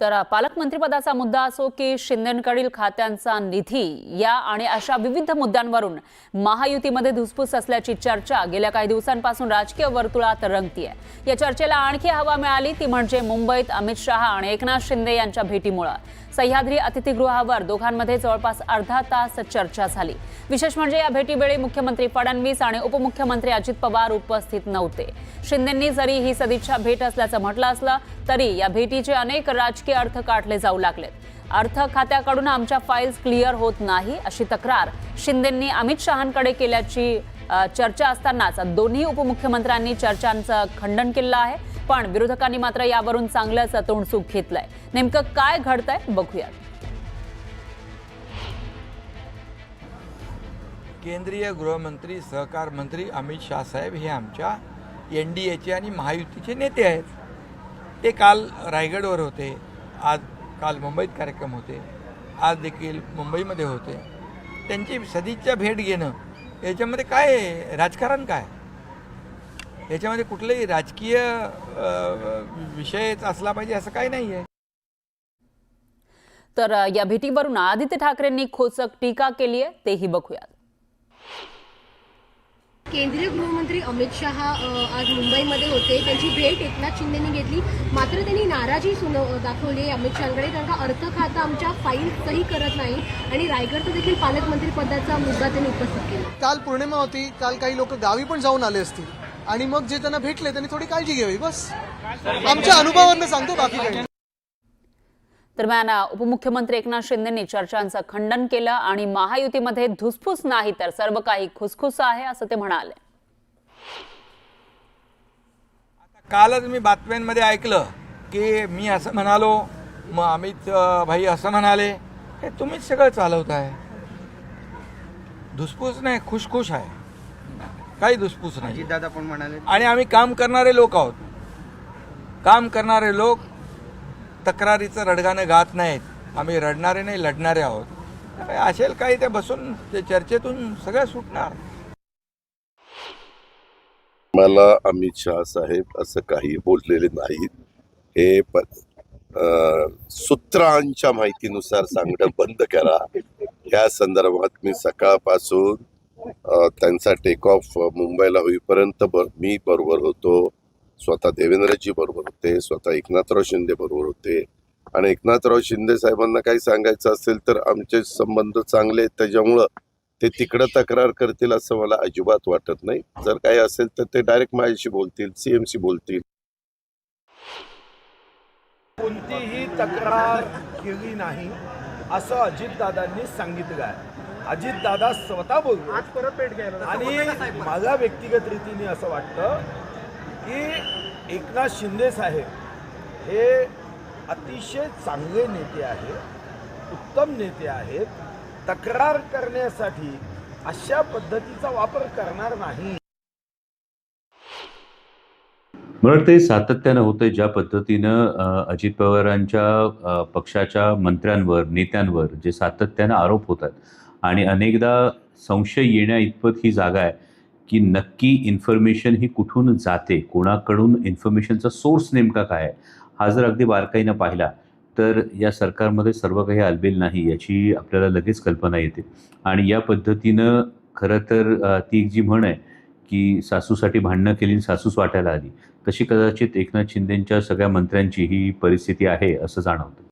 तर पालकमंत्रीपदाचा मुद्दा असो की शिंदेकडील खात्यांचा निधी या आणि अशा विविध मुद्द्यांवरून महायुतीमध्ये धुसफूस असल्याची चर्चा गेल्या काही दिवसांपासून राजकीय वर्तुळात रंगतीये. या चर्चेला आणखी हवा मिळाली ती म्हणजे मुंबईत अमित शहा आणि एकनाथ शिंदे यांच्या भेटीमुळं. सह्याद्री अतिथीगृहावर दोघांमध्ये जवळपास अर्धा तास चर्चा झाली. विशेष म्हणजे या भेटीवेळी मुख्यमंत्री फडणवीस आणि उपमुख्यमंत्री अजित पवार उपस्थित नव्हते. शिंदेंनी जरी ही सदिच्छा भेट असल्याचं म्हटलं असलं तरी या भेटीचे अनेक राजकीय अर्थ काढले जाऊ लागलेत. अर्थ खात्याकडून आमच्या फाईल्स क्लिअर होत नाही अशी तक्रार शिंदेंनी अमित शहांकडे केल्याची चर्चा असतानाच दोन्ही उपमुख्यमंत्र्यांनी चर्चांचं खंडन केलं आहे. पण विरोधकांनी मात्र यावरून चांगलंच तोंडसुख घेतलंय. नेमकं काय घडतंय बघूयात. केंद्रीय गृहमंत्री सहकार मंत्री अमित शाह साहेब हे आमच्या एन डी एचे आणि महायुतीचे नेते आहेत. ते काल रायगडवर होते. आज काल मुंबईत कार्यक्रम होते. आज देखील मुंबईमध्ये होते. त्यांची सदिच्छा भेट घेणं याच्यामध्ये काय राजकारण काय? याच्यामध्ये कुठलंही राजकीय विषयच असला पाहिजे असं काही नाही आहे तर या भेटीवरून आदित्य ठाकरेंनी खोचक टीका केली आहे तेही बघूयात. केंद्रीय गृहमंत्री अमित शहा आज मुंबईमध्ये होते. त्यांची भेट एकनाथ शिंदेनी घेतली. मात्र त्यांनी नाराजी सुन दाखवली अमित शहाकडे त्यांचा अर्थ खाता आमच्या फाईल सही करत नाही आणि रायगडचं देखील पालकमंत्री पदाचा मुद्दा त्यांनी उपस्थित केला. काल पौर्णिमा होती. काल काही लोक गावी पण जाऊन आले असतील. आणि मग जे त्यांना भेटले त्यांनी थोडी काळजी घ्यावी बस. आमच्या अनुभवांना सांगतो बाकी काही. दरम्यान उपमुख्यमंत्री एकनाथ शिंदेंनी चर्चांचं खंडन केलं आणि महायुतीमध्ये धुसफूस नाही तर सर्व काही खुसखुस आहे असं ते म्हणाले. कालच मी बातम्यांमध्ये ऐकलं की मी असं म्हणालो मग अमित भाई असं म्हणाले हे तुम्हीच सगळं चालवताय. धुसफूस नाही खुशखुश आहे. काही धुसफूस नाही. दादा पण म्हणाले. आणि आम्ही काम करणारे लोक आहोत. काम करणारे लोक तक्रारीचं रडगाणं गात नाहीत. आम्ही रडणारे नाही लढणारे आहोत. असेल काही ते बसून ते चर्चेतून सगळं सुटणार. मला अमित शहा साहेब असं काही बोललेले नाहीत. हे प- अं, सूत्रांच्या माहितीनुसार सांगणं बंद करा. या संदर्भात मी सकाळपासून त्यांचा टेक ऑफ मुंबईला होईपर्यंत ब- मी बरोबर होतो. स्वतः देवेंद्रजी बरोबर होते स्वतः एकनाथराव शिंदे बरोबर होते. आणि एकनाथराव शिंदे साहेबांना काही सांगायचं असेल तर आमचे संबंध चांगले आहेत त्याच्यामुळं ते तिकडं तक्रार करतील असं मला अजिबात वाटत नाही. जर काही असेल तर ते डायरेक्ट माझ्याशी बोलतील सीएमसी बोलतील. कोणतीही तक्रार केली नाही असं अजितदादांनी सांगितलं आहे. अजितदादा स्वतः बोलतो आज परत भेट घ्यायला आणि मला व्यक्तिगत रीतीने असं वाटतं की एकनाथ शिंदे साहेब हे अतिशय चांगले नेते आहेत उत्तम नेते आहेत. तक्रार करण्यासाठी अशा पद्धतीचा वापर करणार नाही. मला ते सातत्यानं होतंय ज्या पद्धतीनं अजित पवारांच्या पक्षाच्या मंत्र्यांवर नेत्यांवर जे सातत्यानं आरोप होतात. आणि अनेकदा संशय येण्या इतपत ही जागा आहे. की नक्की इन्फॉर्मेशन ही कुठून जाते? कोणाकडून इन्फॉर्मेशनचा सोर्स नेमका काय आहे? हा जर अगदी बारकाईनं पाहिला तर या सरकारमध्ये सर्व काही अलबेल नाही याची आपल्याला लगेच कल्पना येते. आणि या पद्धतीनं खरं तर ती जी म्हण आहे की सासूसाठी भांडणं केली सासूस वाटायला आली तशी कदाचित एकनाथ शिंदेच्या सगळ्या मंत्र्यांची ही परिस्थिती आहे असं जाणवतं.